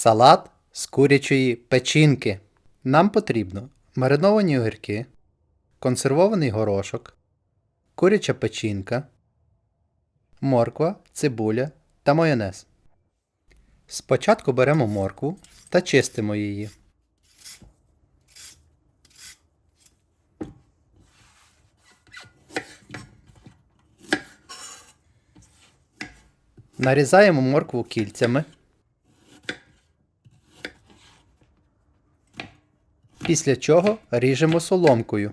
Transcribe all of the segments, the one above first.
Салат з курячої печінки. Нам потрібно мариновані огірки, консервований горошок, куряча печінка, морква, цибуля та майонез. Спочатку беремо моркву та чистимо її. Нарізаємо моркву кільцями. Після чого ріжемо соломкою.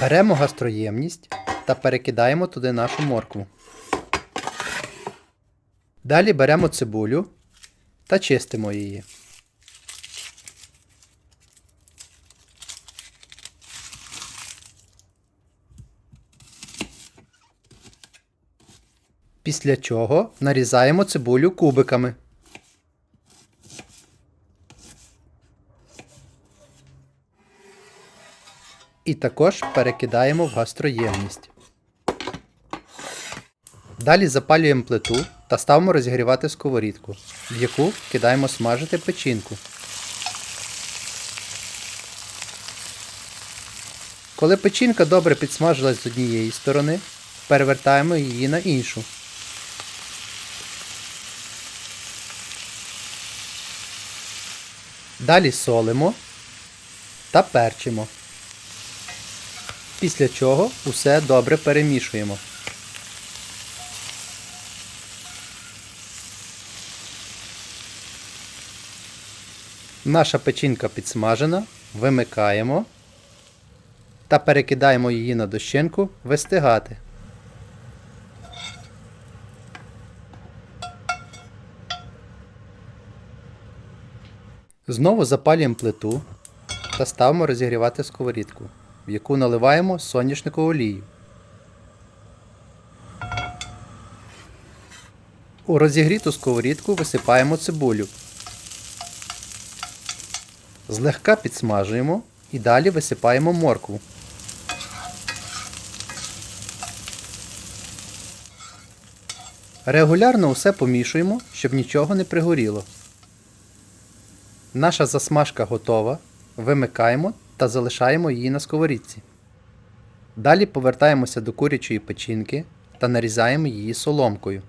Беремо гастроємність та перекидаємо туди нашу моркву. Далі беремо цибулю та чистимо її. Після чого нарізаємо цибулю кубиками. І також перекидаємо в гастроємність. Далі запалюємо плиту та ставимо розігрівати сковорідку, в яку кидаємо смажити печінку. Коли печінка добре підсмажилась з однієї сторони, перевертаємо її на іншу. Далі солимо та перчимо. Після чого усе добре перемішуємо. Наша печінка підсмажена, вимикаємо та перекидаємо її на дощинку вистигати. Знову запалюємо плиту та ставимо розігрівати сковорідку, в яку наливаємо соняшникову олію. У розігріту сковорідку висипаємо цибулю. Злегка підсмажуємо і далі висипаємо моркву. Регулярно усе помішуємо, щоб нічого не пригоріло. Наша засмажка готова. Вимикаємо та залишаємо її на сковорідці. Далі повертаємося до курячої печінки та нарізаємо її соломкою.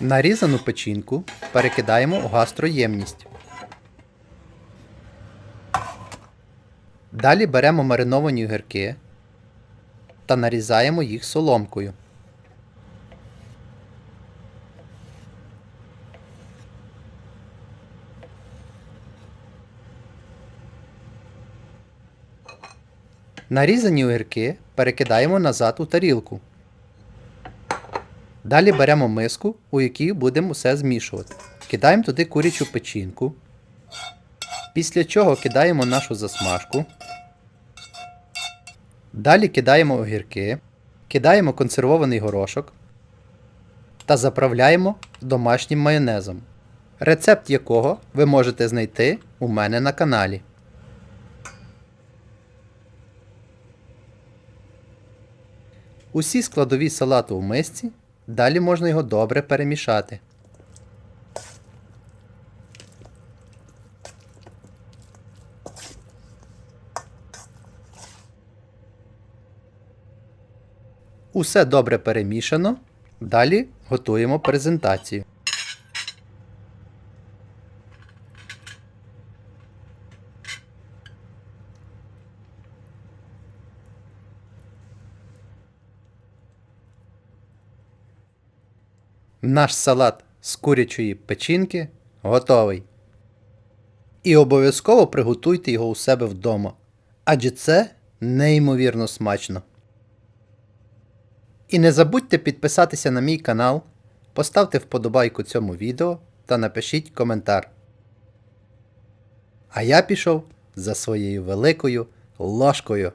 Нарізану печінку перекидаємо у гастроємність. Далі беремо мариновані огірки та нарізаємо їх соломкою. Нарізані огірки перекидаємо назад у тарілку. Далі беремо миску, у якій будемо все змішувати. Кидаємо туди курячу печінку. Після чого кидаємо нашу засмажку. Далі кидаємо огірки, кидаємо консервований горошок та заправляємо домашнім майонезом, рецепт якого ви можете знайти у мене на каналі. Усі складові салату в мисці Далі можна його добре перемішати. Усе добре перемішано. Далі готуємо презентацію. Наш салат з курячої печінки готовий. І обов'язково приготуйте його у себе вдома. Адже це неймовірно смачно. І не забудьте підписатися на мій канал, поставте вподобайку цьому відео та напишіть коментар. А я пішов за своєю великою ложкою.